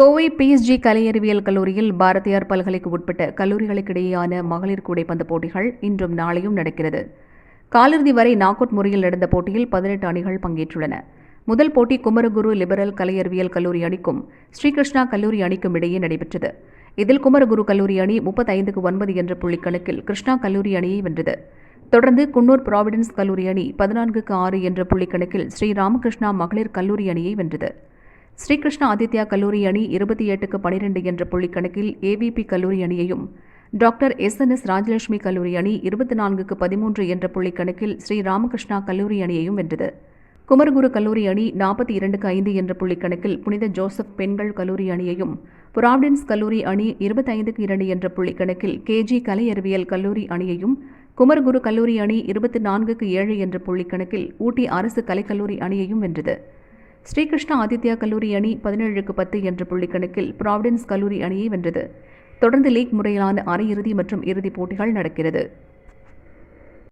Kovai PSG கலை அறிவியல் கல்லூரியில் பாரதியார் பல்கலைக்கு உட்பட்ட கல்லூரிகளுக்கிடையேயான மகளிர் கூடைப்பந்து போட்டிகள் இன்றும் நாளையும் நடக்கிறது. காலிறுதி வரை நாக் அவுட் முறையில் நடந்த போட்டியில் பதினெட்டு அணிகள் பங்கேற்றுள்ளன. முதல் போட்டி குமரகுரு லிபரல் கலை அறிவியல் கல்லூரி அணிக்கும் ஸ்ரீகிருஷ்ணா கல்லூரி அணிக்கும் இடையே நடைபெற்றது. இதில் குமரகுரு கல்லூரி அணி முப்பத்தைந்துக்கு ஒன்பது என்ற புள்ளிக்கணக்கில் கிருஷ்ணா கல்லூரி அணியை வென்றது. தொடர்ந்து குன்னூர் ப்ராவிடன்ஸ் கல்லூரி அணி பதினான்குக்கு ஆறு என்ற புள்ளிக்கணக்கில் ஸ்ரீ ராமகிருஷ்ணா மகளிர் கல்லூரி அணியை வென்றது. ஸ்ரீகிருஷ்ணா ஆதித்யா கல்லூரி அணி இருபத்தி எட்டுக்கு பனிரெண்டு என்ற புள்ளிக்கணக்கில் ஏவிபி கல்லூரி அணியையும் doctor S N S Rajalakshmi கல்லூரி அணி இருபத்தி நான்குக்கு பதிமூன்று என்ற புள்ளிக்கணக்கில் ஸ்ரீ ராமகிருஷ்ணா கல்லூரி அணியையும் வென்றது. குமரகுரு கல்லூரி அணி நாற்பத்தி இரண்டுக்கு ஐந்து என்ற புள்ளிக்கணக்கில் புனித ஜோசப் பெண்கள் கல்லூரி அணியையும் புராவிடன்ஸ் கல்லூரி அணி இருபத்தைந்துக்கு இரண்டு என்ற புள்ளிக்கணக்கில் கேஜி கலை அறிவியல் கல்லூரி அணியையும் குமரகுரு கல்லூரி அணி இருபத்தி நான்குக்கு ஏழு என்ற புள்ளிக்கணக்கில் ஊட்டி அரசு கலைக்கல்லூரி அணியையும் வென்றது. ஸ்ரீகிருஷ்ணா ஆதித்யா கல்லூரி அணி பதினேழுக்கு பத்து என்ற புள்ளிக்கணக்கில் ப்ராவிடன்ஸ் கல்லூரி அணியை வென்றது. தொடர்ந்து லீக் முறையிலான அரையிறுதி மற்றும் இறுதிப் போட்டிகள் நடக்கிறது.